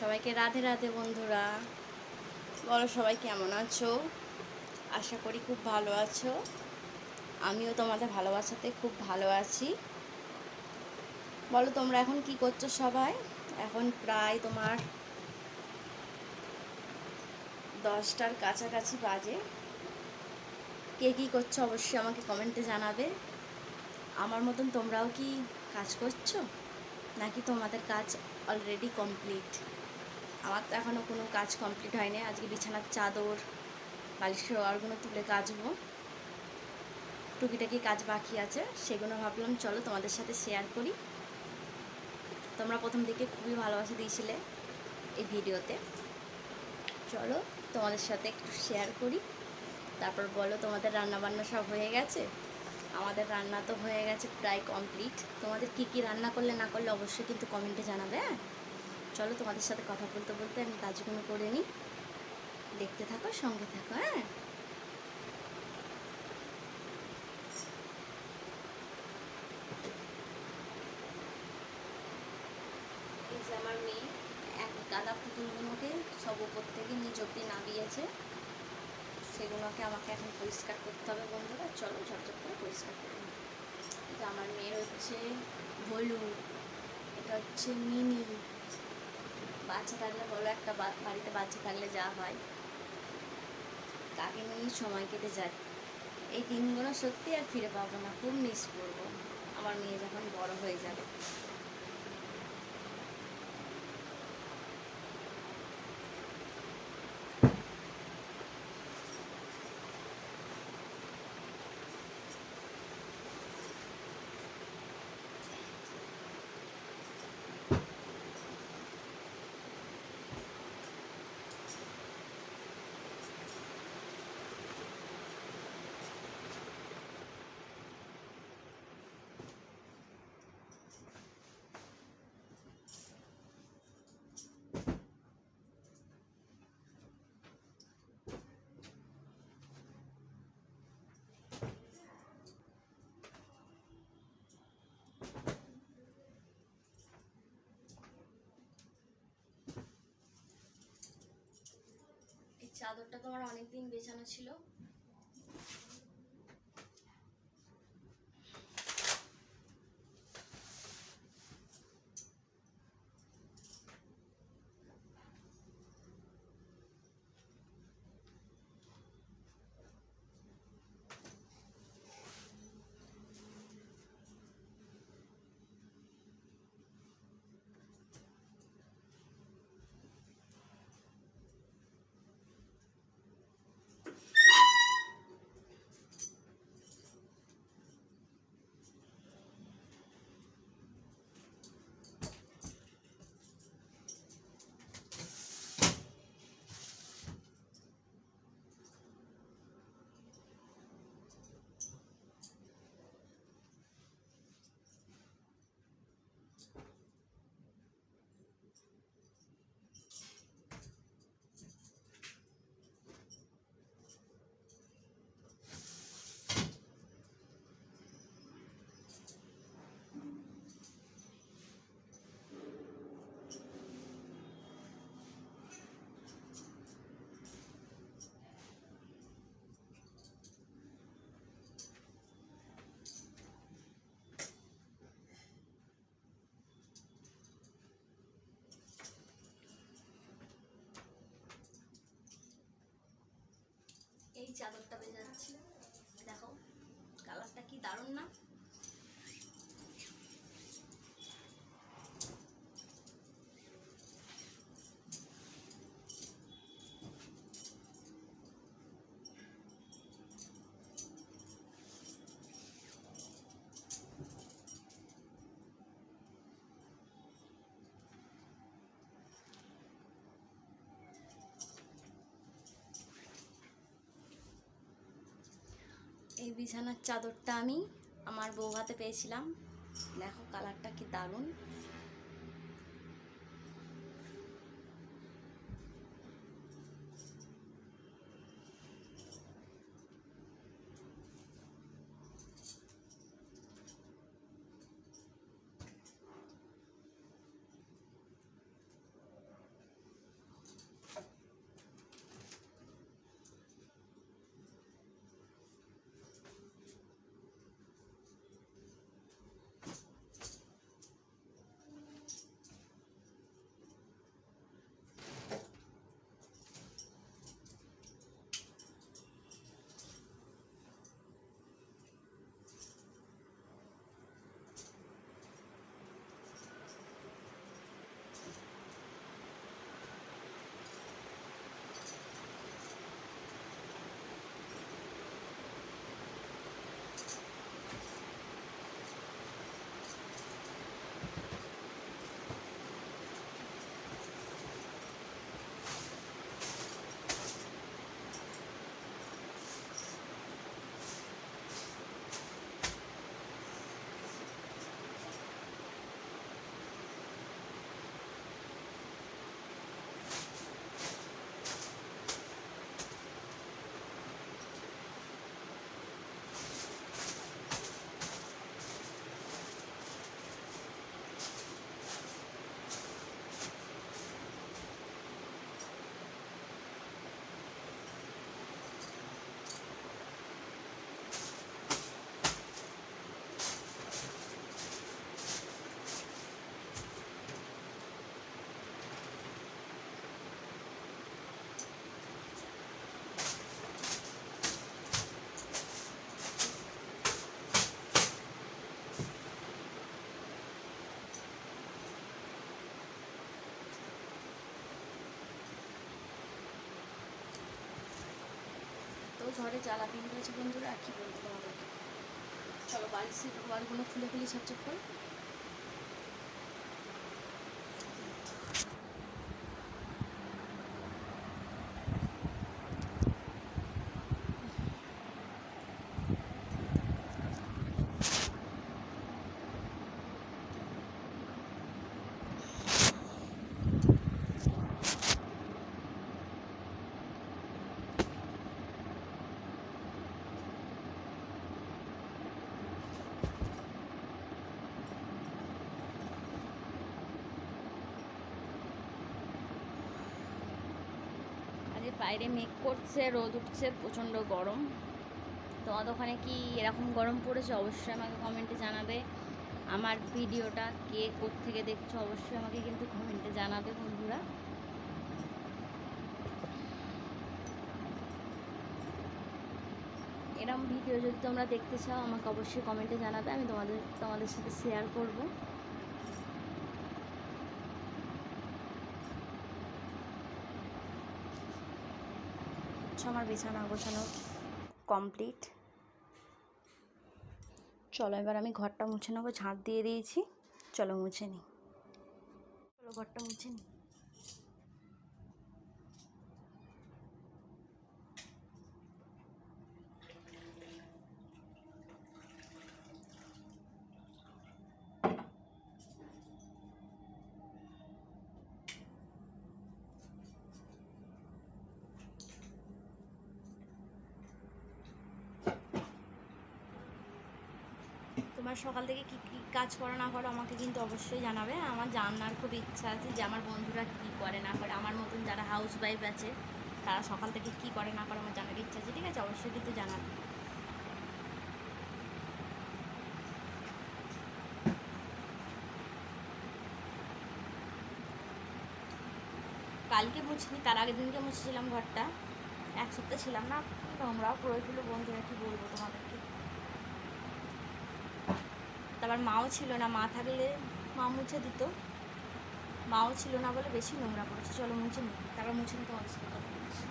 সবাইকে রাধে রাধে বন্ধুরা। বলো সবাই কেমন আছো? আশা করি খুব ভালো আছো। আমিও তোমাদের ভালোবাসাতে খুব ভালো আছি। বলো তোমরা এখন কি করছ সবাই? এখন প্রায় তোমার দশটার কাছাকাছি বাজে। কে কী করছ অবশ্যই আমাকে কমেন্টে জানাবে। আমার মতন তোমরাও কি কাজ করছ? নাকি তোমাদের কাজ অলরেডি কমপ্লিট আমার তো এখনও কোনো কাজ কমপ্লিট হয়নি। আজকে বিছানার চাদর বালিশের ওয়ারগুলো তুলে কাচবো। টুকিটাকি কাজ বাকি আছে, সেগুলো ভাবলাম চলো তোমাদের সাথে শেয়ার করি। তোমরা প্রথম দিকে খুবই ভালোবাসা দিয়েছিলে এই ভিডিওতে। চলো তোমাদের সাথে একটু শেয়ার করি। তারপর বলো তোমাদের রান্না বান্না সব হয়ে গেছে? আমাদের রান্না তো হয়ে গেছে প্রায় কমপ্লিট তোমাদের কি কি রান্না করলে না করলে অবশ্যই কিন্তু কমেন্টে জানাবে হ্যাঁ? চলো তোমাদের সাথে কথা বলতে বলতে আমি কাজগুলো করে নিই। দেখতে থাকো, সঙ্গে থাকো হ্যাঁ? আমার মেয়ে, এক গাদা পুতুলগুলোকে সব উপর থেকে নিচ অব্দি নামিয়েছে। সেগুলোকে আমাকে এখন পরিষ্কার করতে হবে বন্ধুরা। চলো, ঝটঝট করে পরিষ্কার করে নিই। এটা আমার মেয়ের হচ্ছে ভলু এটা হচ্ছে মিনি বাচ্চা থাকলে বলো, একটা বাড়িতে বাচ্চা থাকলে যা হয়। তাকে নিয়েই সময় কেটে যায়। এই দিনগুলো সত্যি আর ফিরে পাবো না, খুব মিস করব। আমার মেয়ে যখন বড় হয়ে যাবে এই চাদরটা তোমার অনেকদিন বেছানো ছিল। এই চাদরটা বেজাচ্ছি। দেখো কালারটা কি দারুণ না? এই বিছানার চাদরটা আমি আমার বউ হাতে পেয়েছিলাম। দেখো কালারটা কি দারুণ। ঘরে জ্বালা বিল হয়েছে বন্ধুরা, আর কি বলব তোমাদেরকে? চলো বাড়ির বাড়িগুলো খুলে খুলে সব করে আজকে বাইরে মেঘ করছে, রোদ উঠছে, প্রচণ্ড গরম। তোমাদের ওখানে কি এরকম গরম পড়েছে? অবশ্যই আমাকে কমেন্টে জানাবে। আমার ভিডিওটা কে থেকে দেখছ অবশ্যই আমাকে কিন্তু কমেন্টে জানাবে বন্ধুরা। এরকম ভিডিও যদি তোমরা দেখতে চাও, আমাকে অবশ্যই কমেন্টে জানাবে। আমি তোমাদের তোমাদের সাথে শেয়ার করব। আমার বিছানা গোছানো কমপ্লিট চলো, এবার আমি ঘরটা মুছে নেব, ঝাঁট দিয়ে দিয়েছি। চলো, মুছে নিই চলো, ঘরটা মুছে নিই তোমার সকাল থেকে কী কী কাজ করো না করো আমাকে কিন্তু অবশ্যই জানাবে। আমার জানার খুব ইচ্ছা আছে যে আমার বন্ধুরা কী করে না করে। আমার মতন যারা হাউস ওয়াইফ আছে, তারা সকাল থেকে কী করে না করে আমার জানার ইচ্ছা আছে। ঠিক আছে? অবশ্যই কিন্তু জানাবে। কালকে মুছিনি, তার আগের দিনকে মুছেছিলাম ঘরটা। এক সপ্তাহ ছিলাম না নোংরাও পড়েছিল বন্ধুরা কি বলব তোমাদেরকে? তারপর মাও ছিল না, মা থাকলে মা মুছে দিত। মাও ছিল না বলে বেশি নোংরা পড়েছে চলো মুছে নিই তারপর মুছে নিতে তোমাদের সাথে কথা বলছি।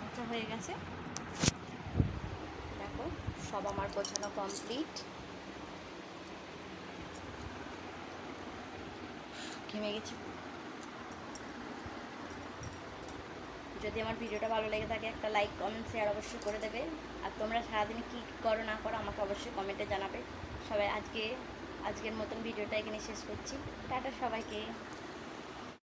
মোছা হয়ে গেছে। দেখো, সব আমার গোছানো কমপ্লিট ঘেমে গেছি। যদি আমার ভিডিওটা ভালো লেগে থাকে, একটা লাইক কমেন্ট শেয়ার অবশ্যই করে দেবে। আর তোমরা সারাদিনে কী করো, না করো, আমাকে অবশ্যই কমেন্টে জানাবে। সবাই আজকে, আজকের মতন ভিডিওটা এখানে শেষ করছি। টাটা সবাইকে।